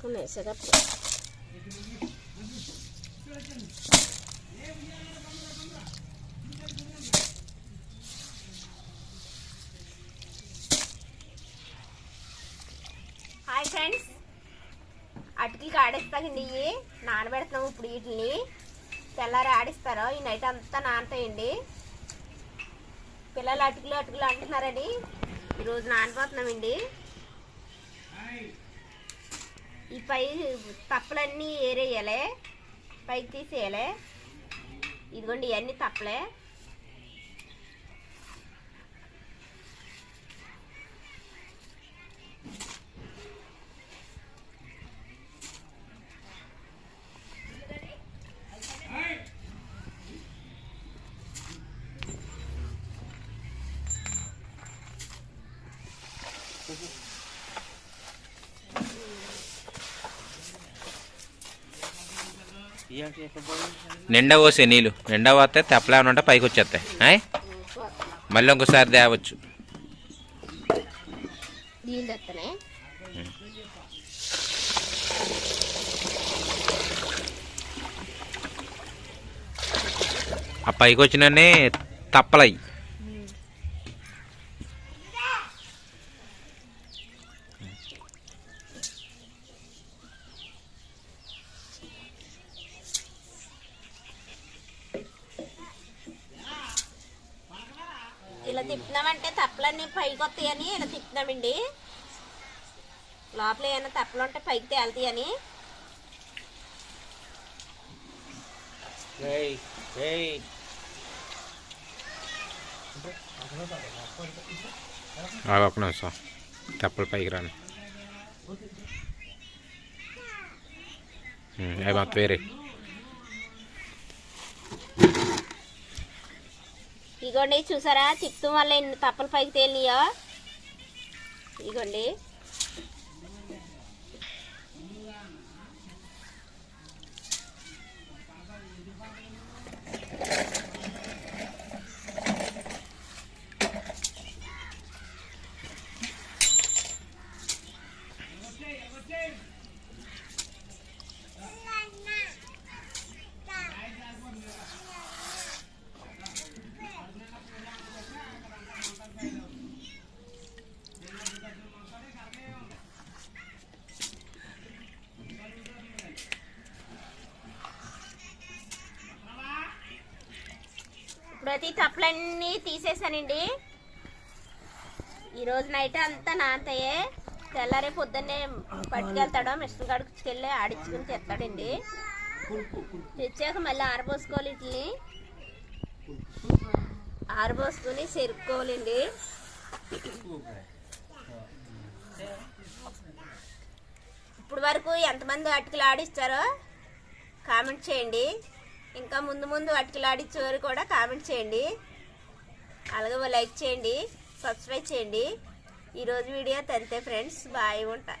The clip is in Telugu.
వేసుకుని వేసేటప్పుడు హాయ్ ఫ్రెండ్స్ అటుకులకి ఆడిస్తాకండి ఇవి నానబెడుతున్నాము ఇప్పుడు వీటిని. తెల్లారి ఆడిస్తారు ఈ నైట్ అంతా నానతాయండి. పిల్లలు అటుకులు అటుకులు అంటున్నారని ఈరోజు నానబోతున్నామండి. ఈ పై తప్పలన్నీ ఏరేయాలి. పైకి తీసేయాలి. ఇదిగోండి ఇవన్నీ తప్పలే. నిండా పోసే నీళ్ళు. నిండా పోతే తెప్పలేమన్నా ఉంటే పైకి వచ్చేస్తాయి? మళ్ళీ ఇంకోసారి తేవచ్చు. ఆ పైకి వచ్చిననే తప్పలయి ఇలా తిప్పుతున్నామంటే తప్పలన్నీ పైకి వస్తాయని ఇలా తిప్పుతున్నామండి లోపల ఏమైనా తప్పలు ఉంటే పైకి తేలుతాయని ఆగు ఒక నిమిషం. తెప్పలు పైకి రాను. అవి మొత్తం వేరే ఇగోండి చూసారా? చిప్తూ వల్ల ఎన్ని తప్పలు పైకి తేలినాయో. ఇగోండి. ప్రతి తప్పులన్నీ తీసేసానండి. ఈరోజు నైట్ అంతా నానతాయే తెల్లారే పొద్దున్నే పట్టుకెళ్తాడు మిషన్ కాడికి వెళ్ళి ఆడించుకుని తెస్తాడండి తెచ్చాక మళ్ళీ ఆరబోసుకోవాలి వీటిని ఆరబోసుకుని చెరుక్కోవాలండి ఇప్పుడు వరకు ఎంతమంది అటుకులు ఆడిస్తారో కామెంట్ చేయండి. ఇంకా ముందు ముందు అటుకులు కూడా కామెంట్ చేయండి. అలాగే లైక్ చేయండి. సబ్స్క్రైబ్ చేయండి. ఈరోజు వీడియో తంతే ఫ్రెండ్స్. బాయ్ ఉంటా.